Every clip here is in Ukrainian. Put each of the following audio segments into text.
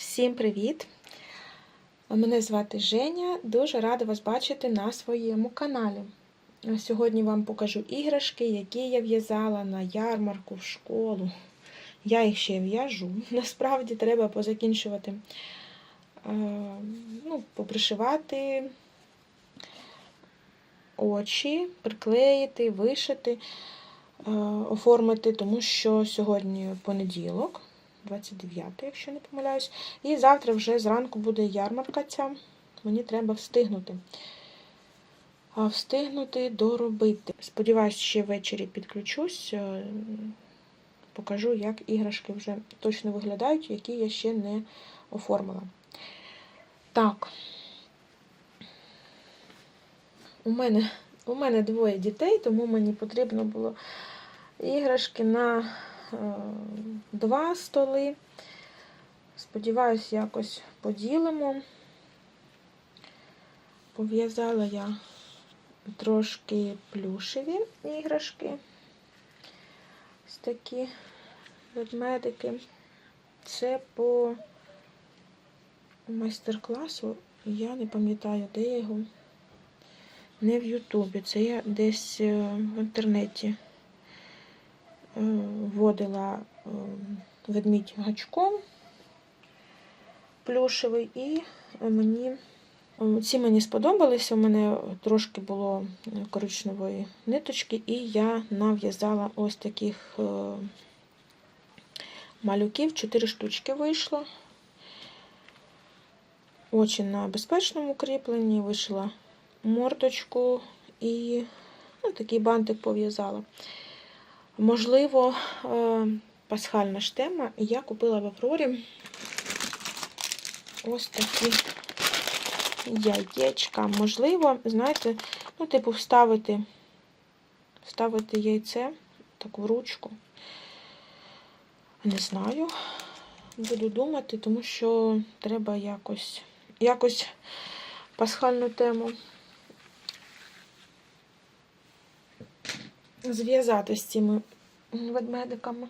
Всім привіт! Мене звати Женя. Дуже рада вас бачити на своєму каналі. Сьогодні вам покажу іграшки, які я в'язала на ярмарку в школу. Я їх ще в'яжу. Насправді треба позакінчувати, е, ну, попришивати очі, приклеїти, вишити, е, оформити, тому що сьогодні понеділок. 29, якщо не помиляюсь. І завтра вже зранку буде ярмарка ця. Мені треба встигнути. А встигнути доробити. Сподіваюсь, ще ввечері підключусь, е, покажу, як іграшки вже точно виглядають, які я ще не оформила. Так. У мене, у мене двоє дітей, тому мені потрібно було іграшки на два столи. Сподіваюсь, якось поділимо. Пов'язала я трошки плюшеві іграшки. Ось такі ведмедики. Це по майстер-класу. Я не пам'ятаю, де його. Не в Ютубі. Це я десь в інтернеті вводила ведмідь гачком плюшевий, і мені ці мені сподобалися. У мене трошки було коричневої ниточки, і я нав'язала ось таких малюків, 4 штучки вийшло. Очі на безпечному кріпленні, вишила мордочку і ну, такий бантик пов'язала. Можливо, пасхальна ж тема, я купила в Аврорі ось такі яєчка. Можливо, знаєте, ну, типу, вставити, вставити яйце таку ручку. Не знаю. Буду думати, тому що треба якось, якось пасхальну тему зв'язати з цими ведмедиками.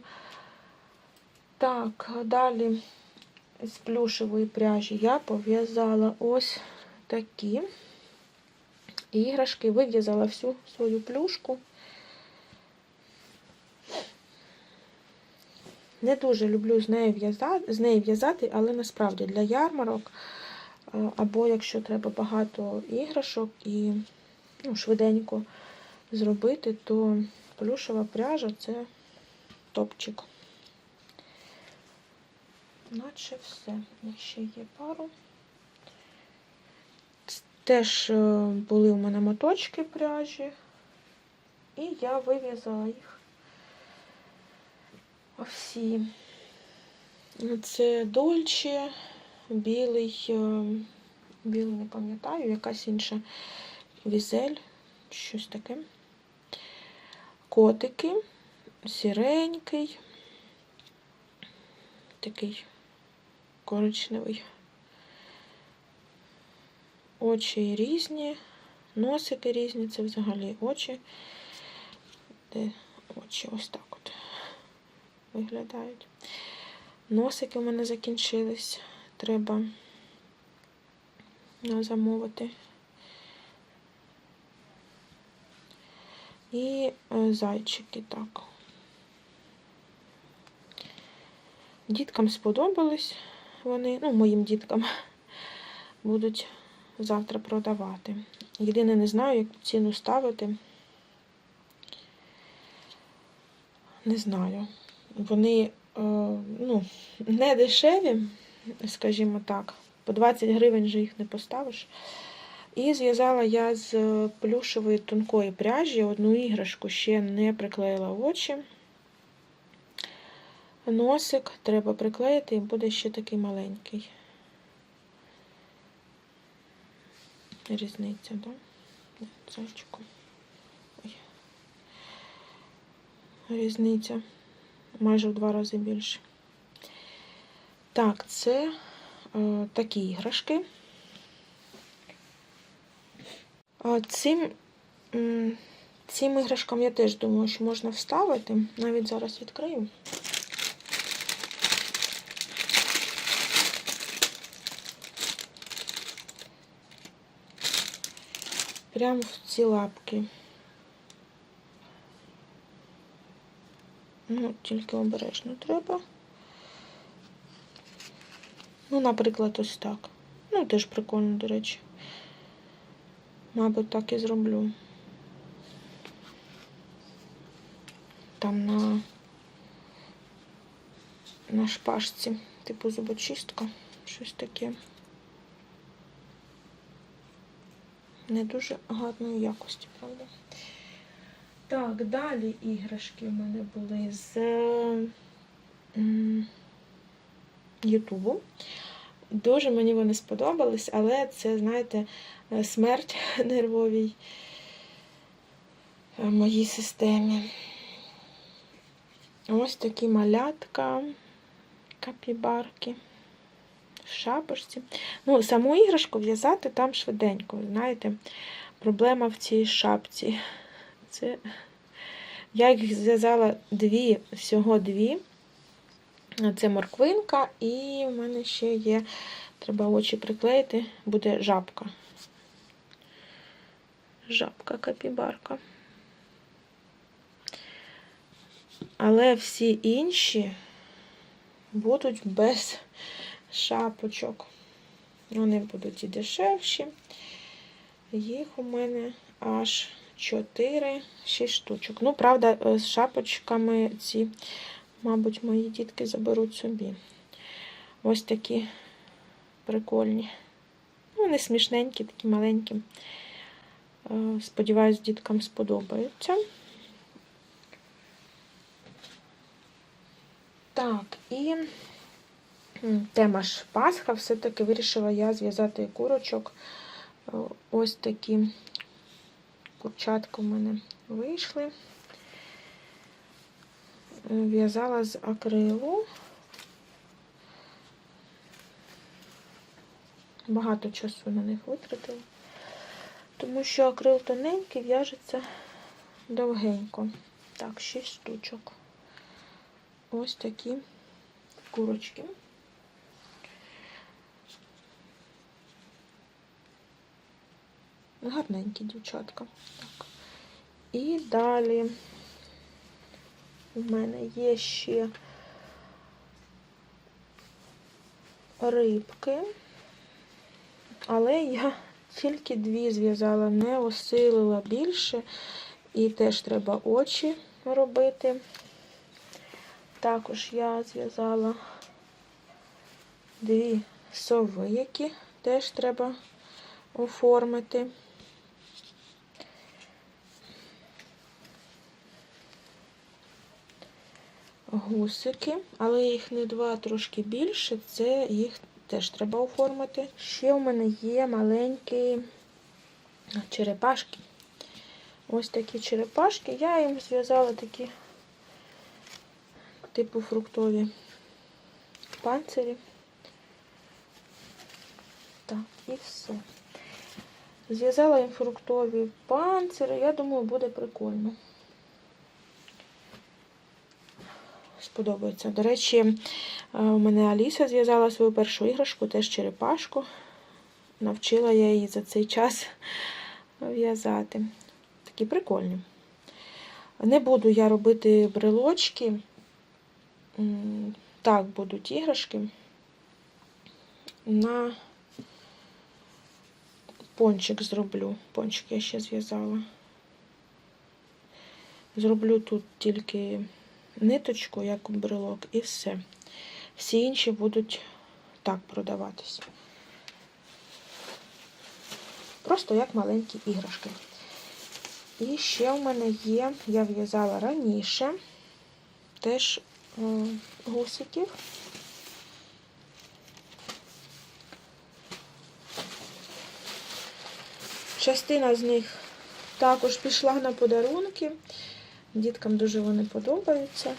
Так, далі з плюшевої пряжі я пов'язала ось такі іграшки, вив'язала всю свою плюшку. Не дуже люблю з нею в'язати, з нею в'язати, але насправді для ярмарок, або якщо треба багато іграшок і ну, швиденько зробити, то плюшева пряжа це топчик. Наче все. Ще є пару. Теж е, були у мене моточки пряжі, і я вив'язала їх всі. Це дольче, білий, е, білий не пам'ятаю, якась інша візель, щось таке. Котики, сіренький, такий коричневий. Очі різні, носики різні, це взагалі очі, де очі? Ось так от виглядають. Носики в мене закінчились, треба замовити. І е, зайчики так. Діткам сподобались вони, ну, моїм діткам будуть завтра продавати. Єдине, не знаю, яку ціну ставити. Не знаю. Вони е, ну, не дешеві, скажімо так, по 20 гривень же їх не поставиш. І зв'язала я з плюшевої тонкої пряжі одну іграшку, ще не приклеїла очі. Носик треба приклеїти і буде ще такий маленький. Різниця, так? Да? Ой. Різниця майже в два рази більше. Так, це е, такі іграшки. Цим цим іграшкам я теж думаю, що можна вставити. Навіть зараз відкрию. Прямо в ці лапки. Ну, Тільки обережно треба. Ну, наприклад, ось так. Ну, теж прикольно, до речі. Мабуть, так і зроблю. Там на, на шпажці, типу зубочистка, щось таке. Не дуже гарної якості, правда? Так, далі іграшки в мене були з Ютубу. Дуже мені вони сподобались, але це, знаєте, е, смерть нервовій е, моїй системі. Ось такі малятка, капібарки, в шапочці. Ну, саму іграшку в'язати там швиденько, знаєте, проблема в цій шапці. Це я їх зв'язала дві, всього дві. Це морквинка, і в мене ще є, треба очі приклеїти, буде жабка. Жабка, капібарка. Але всі інші будуть без шапочок. Вони будуть і дешевші. Їх у мене аж 4-6 штучок. Ну, правда, е, з шапочками ці, мабуть, мої дітки заберуть собі. Ось такі прикольні. Ну, Вони смішненькі, такі маленькі. Е, Сподіваюсь, діткам сподобаються. Так, і тема ж Пасха, все-таки вирішила я зв'язати курочок. Е, Ось такі курчатка в мене вийшли. В'язала з акрилу. Багато часу на них витратила, тому що акрил тоненький в'яжеться довгенько. Так, 6 штучок. Ось такі курочки. Гарненькі дівчатка. Так. І далі у мене є ще рибки, але я тільки дві зв'язала, не осилила більше, і теж треба очі робити. Також я зв'язала дві сови, які теж треба оформити. Гусики, але їх не два, трошки більше, це їх теж треба оформити. Ще у мене є маленькі черепашки. Ось такі черепашки. Я їм зв'язала такі типу фруктові панцирі. Так, і все. Зв'язала їм фруктові панцири, я думаю, буде прикольно. Сподобається. До речі, е, у мене Аліса зв'язала свою першу іграшку, теж черепашку. Навчила я її за цей час в'язати. Такі прикольні. Не буду я робити брелочки. Так, будуть іграшки. На пончик зроблю. Пончик я ще зв'язала. Зроблю тут тільки ниточку, як брелок, і все. Всі інші будуть так продаватися. Просто як маленькі іграшки. І ще в мене є, я в'язала раніше, теж е, гусиків. Частина з них також пішла на подарунки. Діткам дуже вони подобаються.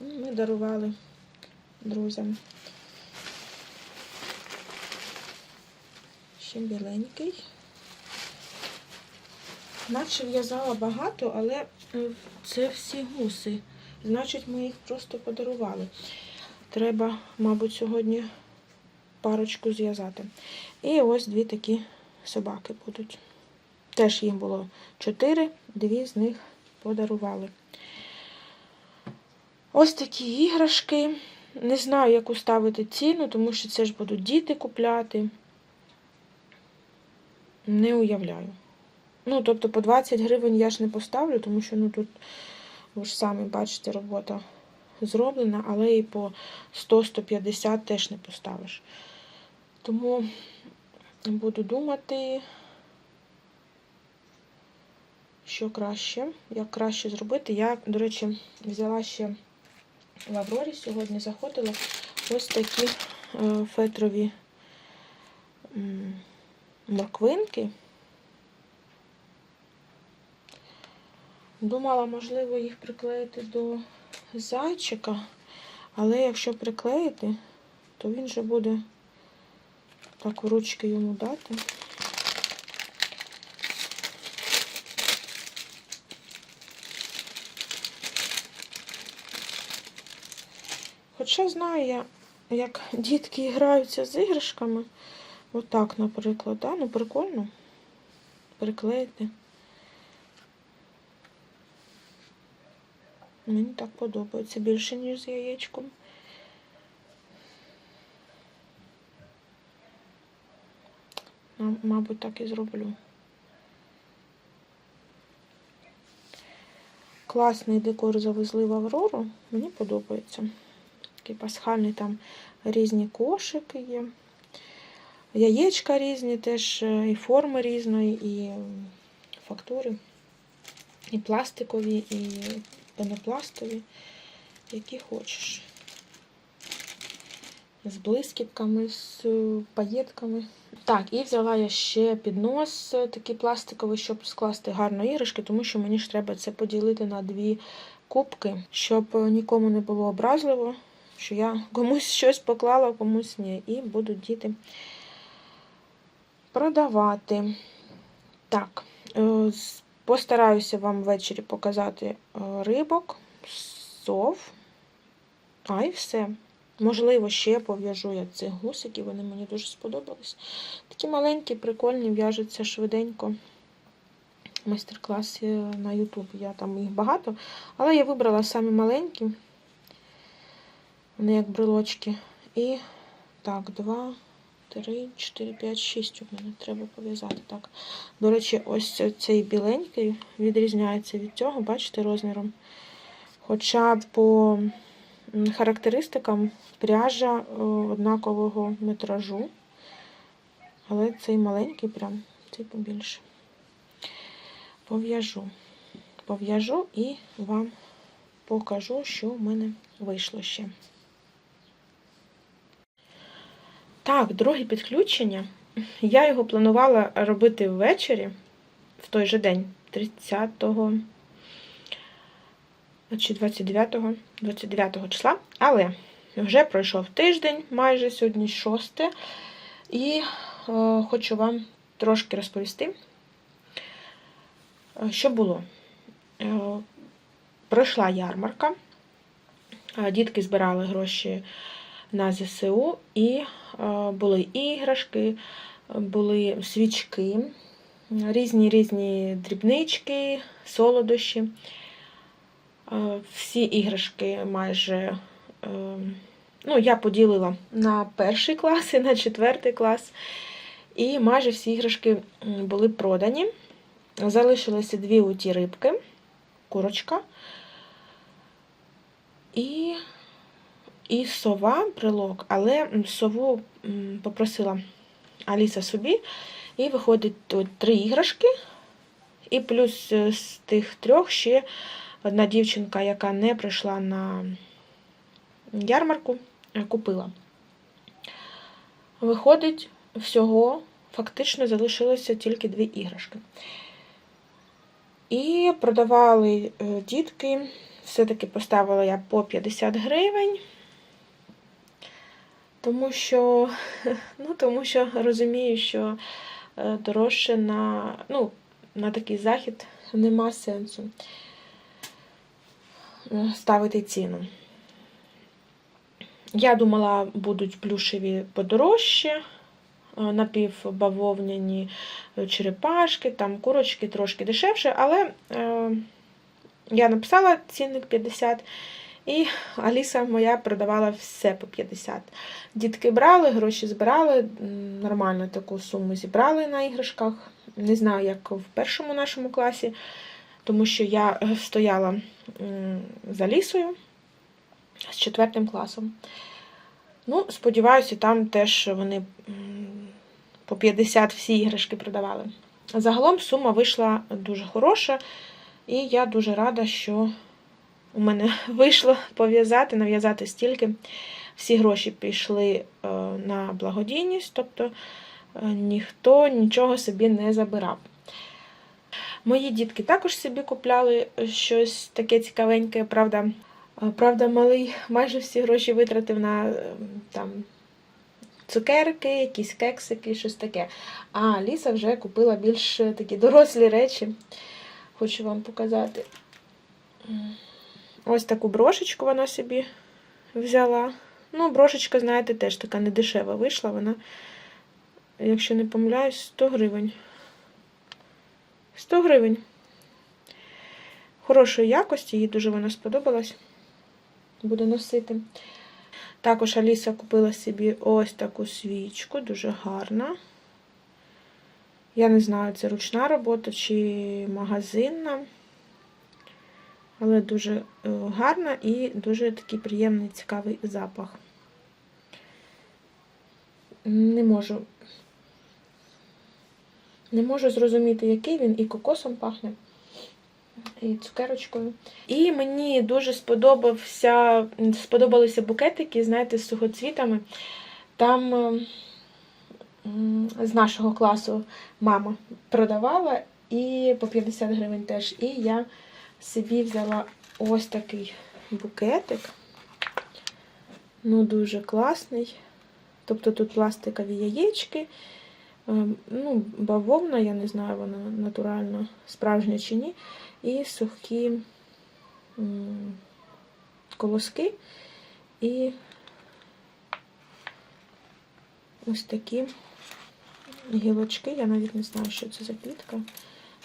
Ми дарували друзям. Ще біленький. Наче в'язала багато, але е, це всі гуси. Значить, ми їх просто подарували. Треба, мабуть, сьогодні парочку зв'язати. І ось дві такі собаки будуть. Теж їм було 4, дві з них подарували. Ось такі іграшки. Не знаю, яку ставити ціну, тому що це ж будуть діти купляти. Не уявляю. Ну, тобто по 20 гривень я ж не поставлю, тому що ну тут, ви ж самі бачите, робота зроблена, але і по 100-150 теж не поставиш. Тому буду думати, що краще, як краще зробити. Я, до речі, взяла ще в Аврорі сьогодні заходила ось такі е, фетрові морквинки. Думала, можливо, їх приклеїти до зайчика, але якщо приклеїти, то він же буде так в ручки йому дати. Хоча знаю я, як дітки граються з іграшками. Отак, наприклад, да? ну прикольно приклеїти. Мені так подобається більше, ніж з яєчком. Мабуть, так і зроблю. Класний декор завезли в Аврору. Мені подобається. Такий пасхальний там різні кошики є. Яєчка різні теж, е, і форми різної, і фактури, і пластикові, і пенопластові, які хочеш. З блискітками, з паєтками. Так, і взяла я ще піднос е, такий пластиковий, щоб скласти гарно іграшки, тому що мені ж треба це поділити на дві кубки, щоб е, нікому не було образливо, що я комусь щось поклала, комусь ні. І будуть діти продавати. Так, е, постараюся вам ввечері показати е, рибок, сов. А і все. Можливо, ще пов'яжу я цих гусиків, вони мені дуже сподобались. Такі маленькі, прикольні, в'яжуться швиденько. Майстер-клас е, на YouTube. Я там їх багато, але я вибрала самі маленькі. Вони як брелочки. І так, два, три, чотири, п'ять, шість у мене треба пов'язати. Так. До речі, ось цей біленький відрізняється від цього, бачите, розміром. Хоча по характеристикам пряжа е, однакового метражу. Але цей маленький прям, цей побільше. Пов'яжу. Пов'яжу і вам покажу, що в мене вийшло ще. Так, друге підключення. Я його планувала робити ввечері, в той же день, 30-го чи 29-го 29 числа, але вже пройшов тиждень, майже сьогодні 6, і е, хочу вам трошки розповісти, е, що було. Е, пройшла ярмарка, е, дітки збирали гроші на ЗСУ, і е, були іграшки, були свічки, різні різні дрібнички, солодощі. Е, Всі іграшки майже е, ну, я поділила на перший клас і на четвертий клас. І майже всі іграшки були продані. Залишилися дві оті рибки, курочка. І і сова брелок, але сову попросила Аліса собі. І виходить тут три іграшки. І плюс е, з тих трьох ще одна дівчинка, яка не прийшла на ярмарку, купила. Виходить, всього фактично залишилося тільки дві іграшки. І продавали е, дітки, все-таки поставила я по 50 гривень. Тому що, ну, тому що розумію, що е, дорожче на, ну, на такий захід нема сенсу е, ставити ціну. Я думала, будуть плюшеві подорожче, е, напівбавовняні черепашки, там курочки трошки дешевше, але е, я написала цінник 50, і Аліса моя продавала все по 50. Дітки брали, гроші збирали, нормально таку суму зібрали на іграшках. Не знаю, як в першому нашому класі, тому що я е, стояла за лісою з четвертим класом. Ну, сподіваюся, там теж вони по 50 всі іграшки продавали. Загалом сума вийшла дуже хороша, і я дуже рада, що у мене вийшло пов'язати, нав'язати стільки. Всі гроші пішли е, на благодійність, тобто е, ніхто нічого собі не забирав. Мої дітки також собі купляли щось таке цікавеньке, правда. Е, Правда, малий майже всі гроші витратив на е, там, цукерки, якісь кексики, щось таке. А Ліса вже купила більш е, такі дорослі речі. Хочу вам показати. Ось таку брошечку вона собі взяла. Ну, брошечка, знаєте, теж така недешева вийшла. Вона, якщо не помиляюсь, 100 гривень. 100 гривень. Хорошої якості, їй дуже вона сподобалась. Буде носити. Також Аліса купила собі ось таку свічку, дуже гарна. Я не знаю, це ручна робота чи магазинна. Але дуже е, гарна і дуже такий приємний, цікавий запах. Не можу. Не можу зрозуміти, який він і кокосом пахне, і цукерочкою. І мені дуже сподобався, сподобалися букетики, знаєте, з сухоцвітами. Там е, з нашого класу мама продавала і по 50 гривень теж. І я собі взяла ось такий букетик. Ну, дуже класний. Тобто тут пластикові яєчки. Ем, Ну, бавовна, я не знаю, вона натуральна, справжня чи ні. І сухі колоски. І ось такі гілочки. Я навіть не знаю, що це за квітка.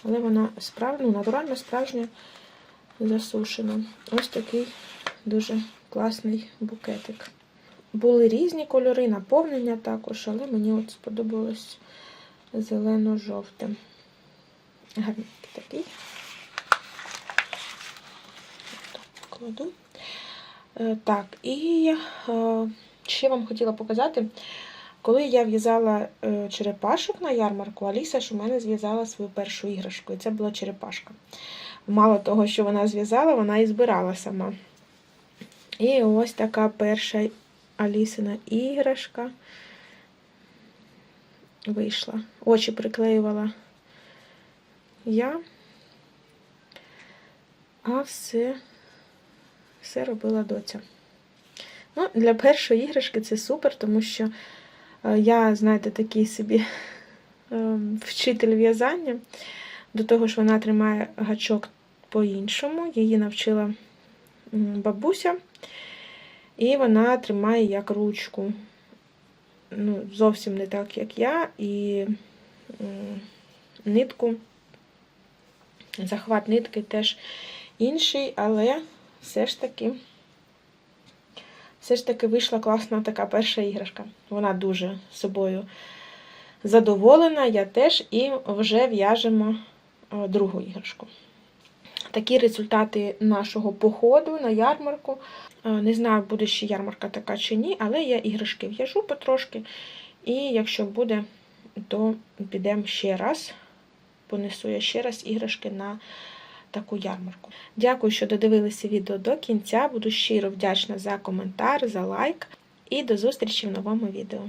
Але вона справжня, ну, справжня, засушена. Ось такий дуже класний букетик. Були різні кольори, наповнення також, але мені от сподобалось зелено-жовте. Гарний такий. Так, покладу. Е, Так, і е, ще вам хотіла показати, коли я в'язала е, черепашок на ярмарку, Аліса ж у мене зв'язала свою першу іграшку, і це була черепашка. Мало того, що вона зв'язала, вона і збирала сама. І ось така перша Алісина іграшка вийшла. Очі приклеювала я, а все, все робила доця. Ну, для першої іграшки це супер, тому що е, я, знаєте, такий собі е, вчитель в'язання. До того ж, вона тримає гачок по-іншому. Її навчила бабуся. І вона тримає як ручку. Ну, зовсім не так, як я. І нитку, захват нитки теж інший, але все ж таки. Все ж таки вийшла класна така перша іграшка. Вона дуже собою задоволена, я теж, і вже в'яжемо другу іграшку. Такі результати нашого походу на ярмарку. Е, Не знаю, буде ще ярмарка така чи ні, але я іграшки в'яжу потрошки. І якщо буде, то підемо ще раз. Понесу я ще раз іграшки на таку ярмарку. Дякую, що додивилися відео до кінця. Буду щиро вдячна за коментар, за лайк. І до зустрічі в новому відео.